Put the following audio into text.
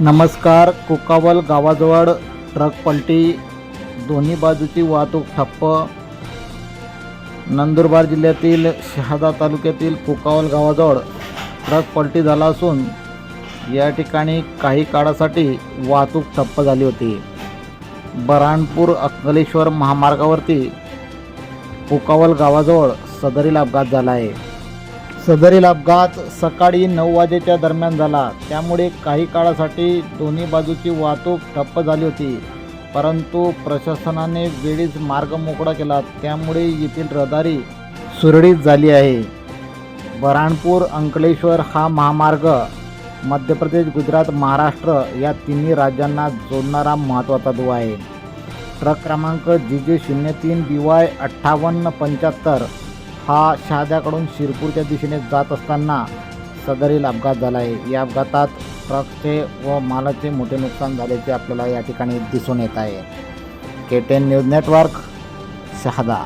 नमस्कार कुकावल गावाजवळ ट्रक पलटी दोन्ही बाजूची वाहतूक ठप्प. नंदुरबार जिल्ह्यातील शहादा तालुक्यातील कुकावल गावाजवळ ट्रक पलटी झाला असून या ठिकाणी काही काळासाठी वाहतूक ठप्प झाली होती. बऱ्हाणपूर अक्कलेश्वर महामार्गावरती कुकावल गावाजवळ सदरील अपघात झाला आहे. सदरील अपघात सकाळी नऊ वाजेच्या दरम्यान झाला. त्यामुळे काही काळासाठी दोन्ही बाजूची वाहतूक ठप्प झाली होती. परंतु प्रशासनाने वेळीच मार्ग मोकळा केला. त्यामुळे येथील रहदारी सुरळीत झाली आहे. बऱ्हाणपूर अंकलेश्वर हा महामार्ग मध्य प्रदेश गुजरात महाराष्ट्र या तिन्ही राज्यांना जोडणारा महत्त्वाचा दुवा आहे. ट्रक क्रमांक जी जे शून्य तीन बी वाय अठ्ठावन्न पंच्याहत्तर हा शहाद्याकडून शिरपूरच्या दिशेने जात असताना सदरील अपघात झाला आहे या अपघातात ट्रकचे व मालाचे मोठे नुकसान झाल्याचे आपल्याला या ठिकाणी दिसून येत आहे. K ten news network Shahada.